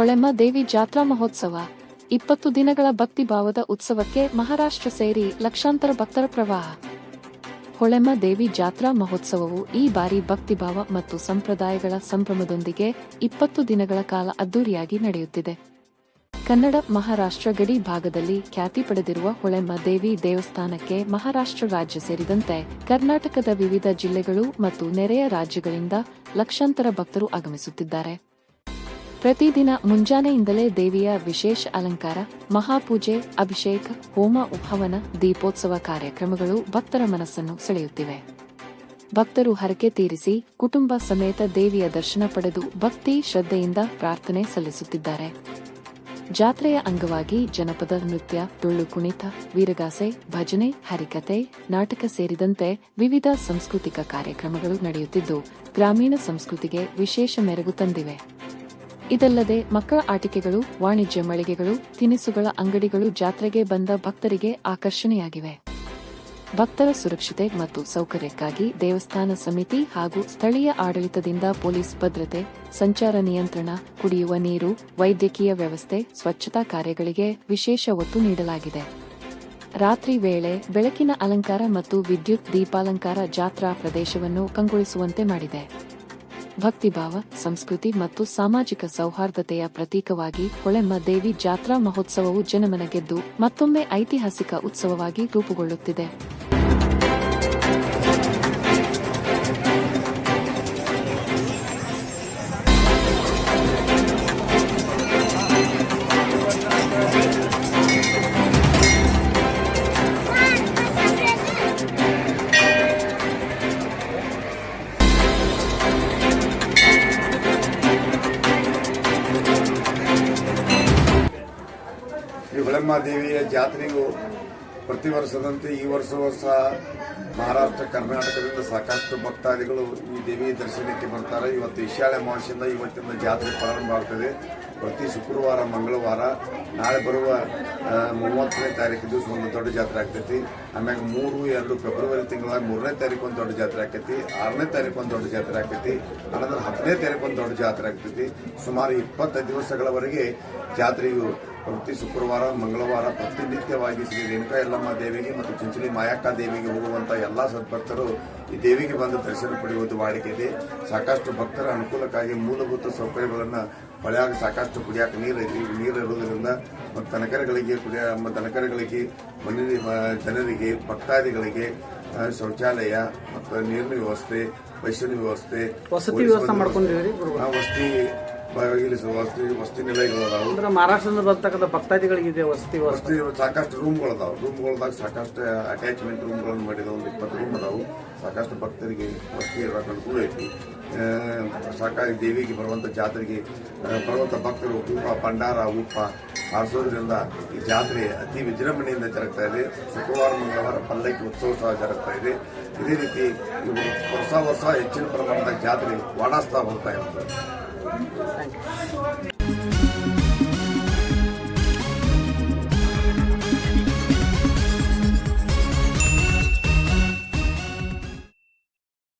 Holemma Devi ಜಾತ್ರಾ ಮಹೋತ್ಸವ. ಇಪ್ಪತ್ತು ದಿನಗಳ ಭಕ್ತಿ ಭಾವದ ಉತ್ಸವಕ್ಕೆ ಮಹಾರಾಷ್ಟ್ರ ಸೇರಿ ಲಕ್ಷಾಂತರ ಭಕ್ತರ ಪ್ರವಾಹ. ಹೊಳೆಮ್ಮ ದೇವಿ ಜಾತ್ರಾ ಮಹೋತ್ಸವವು ಈ ಬಾರಿ ಭಕ್ತಿಭಾವ ಮತ್ತು ಸಂಪ್ರದಾಯಗಳ ಸಂಭ್ರಮದೊಂದಿಗೆ ಇಪ್ಪತ್ತು ದಿನಗಳ ಕಾಲ ಅದ್ದೂರಿಯಾಗಿ ನಡೆಯುತ್ತಿದೆ. ಕನ್ನಡ ಮಹಾರಾಷ್ಟ್ರ ಗಡಿ ಭಾಗದಲ್ಲಿ ಖ್ಯಾತಿ ಪಡೆದಿರುವ ಹೊಳೆಮ್ಮ ದೇವಿ ದೇವಸ್ಥಾನಕ್ಕೆ ಮಹಾರಾಷ್ಟ್ರ ರಾಜ್ಯ ಸೇರಿದಂತೆ ಕರ್ನಾಟಕದ ವಿವಿಧ ಜಿಲ್ಲೆಗಳು ಮತ್ತು ನೆರೆಯ ರಾಜ್ಯಗಳಿಂದ ಲಕ್ಷಾಂತರ ಭಕ್ತರು ಆಗಮಿಸುತ್ತಿದ್ದಾರೆ. ಪ್ರತಿದಿನ ಮುಂಜಾನೆಯಿಂದಲೇ ದೇವಿಯ ವಿಶೇಷ ಅಲಂಕಾರ, ಮಹಾಪೂಜೆ, ಅಭಿಷೇಕ, ಹೋಮ ಉಪವನ ದೀಪೋತ್ಸವ ಕಾರ್ಯಕ್ರಮಗಳು ಭಕ್ತರ ಮನಸ್ಸನ್ನು ಸೆಳೆಯುತ್ತಿವೆ. ಭಕ್ತರು ಹರಕೆ ತೀರಿಸಿ ಕುಟುಂಬ ಸಮೇತ ದೇವಿಯ ದರ್ಶನ ಪಡೆದು ಭಕ್ತಿ, ಶ್ರದ್ಧೆಯಿಂದ ಪ್ರಾರ್ಥನೆ ಸಲ್ಲಿಸುತ್ತಿದ್ದಾರೆ. ಜಾತ್ರೆಯ ಅಂಗವಾಗಿ ಜನಪದ ನೃತ್ಯ, ಡೊಳ್ಳು ಕುಣಿತ, ವೀರಗಾಸೆ, ಭಜನೆ ಹರಿಕತೆ ನಾಟಕ ಸೇರಿದಂತೆ ವಿವಿಧ ಸಾಂಸ್ಕೃತಿಕ ಕಾರ್ಯಕ್ರಮಗಳು ನಡೆಯುತ್ತಿದ್ದು, ಗ್ರಾಮೀಣ ಸಂಸ್ಕೃತಿಗೆ ವಿಶೇಷ ಮೆರುಗು ತಂದಿವೆ. ಇದಲ್ಲದೆ ಮಕ್ಕಳ ಆಟಿಕೆಗಳು, ವಾಣಿಜ್ಯ ಮಳಿಗೆಗಳು, ತಿನಿಸುಗಳ ಅಂಗಡಿಗಳು ಜಾತ್ರೆಗೆ ಬಂದ ಭಕ್ತರಿಗೆ ಆಕರ್ಷಣೆಯಾಗಿವೆ. ಭಕ್ತರ ಸುರಕ್ಷತೆ ಮತ್ತು ಸೌಕರ್ಯಕ್ಕಾಗಿ ದೇವಸ್ಥಾನ ಸಮಿತಿ ಹಾಗೂ ಸ್ಥಳೀಯ ಆಡಳಿತದಿಂದ ಪೊಲೀಸ್ ಭದ್ರತೆ, ಸಂಚಾರ ನಿಯಂತ್ರಣ, ಕುಡಿಯುವ ನೀರು, ವೈದ್ಯಕೀಯ ವ್ಯವಸ್ಥೆ, ಸ್ವಚ್ಛತಾ ಕಾರ್ಯಗಳಿಗೆ ವಿಶೇಷ ಒತ್ತು ನೀಡಲಾಗಿದೆ. ರಾತ್ರಿ ವೇಳೆ ಬೆಳಕಿನ ಅಲಂಕಾರ ಮತ್ತು ವಿದ್ಯುತ್ ದೀಪಾಲಂಕಾರ ಜಾತ್ರಾ ಪ್ರದೇಶವನ್ನು ಕಂಗೊಳಿಸುವಂತೆ ಮಾಡಿದೆ. ಭಕ್ತಿಭಾವ ಸಂಸ್ಕೃತಿ ಮತ್ತು ಸಾಮಾಜಿಕ ಸೌಹಾರ್ದತೆಯ ಪ್ರತೀಕವಾಗಿ ಹೊಳೆಮ್ಮ ದೇವಿ ಜಾತ್ರಾ ಮಹೋತ್ಸವವು ಜನಮನ ಗೆದ್ದು ಮತ್ತೊಮ್ಮೆ ಐತಿಹಾಸಿಕ ಉತ್ಸವವಾಗಿ ರೂಪುಗೊಳ್ಳುತ್ತಿದೆ. ಶ್ರೀ ದೇವಿಯ ಜಾತ್ರೆಗೂ ಪ್ರತಿ ವರ್ಷದಂತೆ ಈ ವರ್ಷವೂ ಸಹ ಮಹಾರಾಷ್ಟ್ರ, ಕರ್ನಾಟಕದಿಂದ ಸಾಕಷ್ಟು ಭಕ್ತಾದಿಗಳು ಈ ದೇವಿ ದರ್ಶನಕ್ಕೆ ಬರ್ತಾರೆ. ಇವತ್ತು ವಿಶಾಲ ಮಾಸಿಂದ ಇವತ್ತಿನ ಜಾತ್ರೆ ಪ್ರಾರಂಭ ಆಗ್ತದೆ. ಪ್ರತಿ ಶುಕ್ರವಾರ, ಮಂಗಳವಾರ, ನಾಳೆ ಬರುವ ಮೂವತ್ತನೇ ತಾರೀಕು ದಿವಸ ಒಂದು ದೊಡ್ಡ ಜಾತ್ರೆ ಆಗ್ತೈತಿ. ಆಮ್ಯಾಗ ಮೂರು, ಎರಡು ಫೆಬ್ರವರಿ ತಿಂಗಳ ಮೂರನೇ ತಾರೀಕು ಒಂದು ದೊಡ್ಡ ಜಾತ್ರೆ ಆಗ್ತೈತಿ. ಆರನೇ ತಾರೀಕು ಒಂದು ದೊಡ್ಡ ಜಾತ್ರೆ ಆಗ್ತೈತಿ. ಅನಂತರ ಹತ್ತನೇ ತಾರೀಕು ಒಂದು ದೊಡ್ಡ ಜಾತ್ರೆ ಆಗ್ತೈತಿ. ಸುಮಾರು ಇಪ್ಪತ್ತೈದು ದಿವಸಗಳವರೆಗೆ ಜಾತ್ರೆಯು ಪ್ರತಿ ಶುಕ್ರವಾರ, ಮಂಗಳವಾರ ಪ್ರತಿನಿತ್ಯವಾಗಿ ಶ್ರೀ ರೇಣುಕಾ ಯಲ್ಲಮ್ಮ ದೇವಿಗೆ ಮತ್ತು ಚುಂಚಲಿ ಮಾಯಕ್ಕ ದೇವಿಗೆ ಹೋಗುವಂಥ ಎಲ್ಲಾ ಸದ್ಭಕ್ತರು ಈ ದೇವಿಗೆ ಬಂದು ದರ್ಶನ ಪಡೆಯುವುದು ವಾಡಿಕೆ ಇದೆ ಸಾಕಷ್ಟು ಭಕ್ತರ ಅನುಕೂಲಕ್ಕಾಗಿ ಮೂಲಭೂತ ಸೌಕರ್ಯಗಳನ್ನು ಹೊಳೆಯಾಗ ಸಾಕಷ್ಟು ಕುಡಿಯಾಕ ನೀರು ಐತಿ ನೀರು ಇರುವುದರಿಂದ ಮತ್ತು ದನಕರಗಳಿಗೆ ಕುಡಿಯ ದನಕರಗಳಿಗೆ ಮನೆ ಜನರಿಗೆ ಭಕ್ತಾದಿಗಳಿಗೆ ಶೌಚಾಲಯ ಮತ್ತು ನೀರಿನ ವ್ಯವಸ್ಥೆ ಬಸ್ಸಿನ ವ್ಯವಸ್ಥೆ ವಸತಿ ಇಲ್ಲಿ ವಸತಿ ವಸತಿ ನಿಲಯಗಳು ಅದಾವು. ಅಂದ್ರೆ ಮಹಾರಾಷ್ಟ್ರದಿಂದ ಬರ್ತಕ್ಕಂಥ ಭಕ್ತಾದಿಗಳಿಗಿದೆ ವಸತಿ ವಸತಿ. ಸಾಕಷ್ಟು ರೂಮ್ಗಳು ಅದಾವ. ರೂಮ್ಗಳದಾಗ ಸಾಕಷ್ಟು ಅಟ್ಯಾಚ್ಮೆಂಟ್ ರೂಮ್ಗಳನ್ನು ಮಾಡಿದ ಒಂದು ಇಪ್ಪತ್ತು ರೂಮ್ ಅದಾವು. ಸಾಕಷ್ಟು ಭಕ್ತರಿಗೆ ವಸತಿ ಇರೋಕೆ ಅನುಕೂಲ ಐತಿ ಸಾಕಾಗಿ ದೇವಿಗೆ ಬರುವಂಥ ಜಾತ್ರೆಗೆ ಬರುವಂಥ ಭಕ್ತರು ಉಪ್ಪ ಭಂಡಾರ ಉಪ್ಪ ಹಾರಿಸೋದ್ರಿಂದ ಈ ಜಾತ್ರೆ ಅತಿ ವಿಜೃಂಭಣೆಯಿಂದ ಜರುಗ್ತಾ ಇದೆ. ಶುಕ್ರವಾರ ಮಂಗಳವಾರ ಪಲ್ಲಕ್ಕಿ ಉತ್ಸವ ಸಹ ಜರುಗ್ತಾ ಇದೆ. ಇದೇ ರೀತಿ ಹೊಸ ವರ್ಷ ವರ್ಷ ಹೆಚ್ಚಿನ ಪ್ರಮಾಣದ ಜಾತ್ರೆ ವಾಡಾಸ್ತಾ ಹೋಗ್ತಾ ಇರ್ತದೆ. Obrigado.